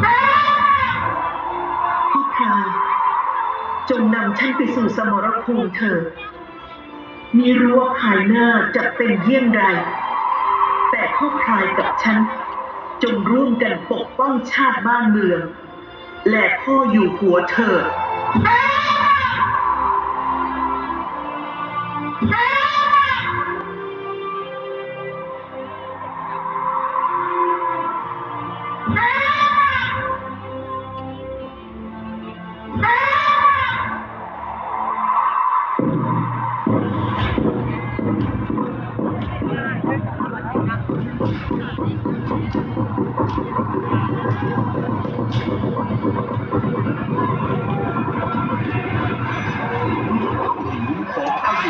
ให้พรายจงนำฉันไปสู่สมรภูมิเธอมีรั้วภายหน้าจะเป็นเยี่ยงไร แต่พ่อพรายกับฉัน จงร่วมกันปกป้องชาติบ้านเมือง และพ่ออยู่หัวเธอ่า เ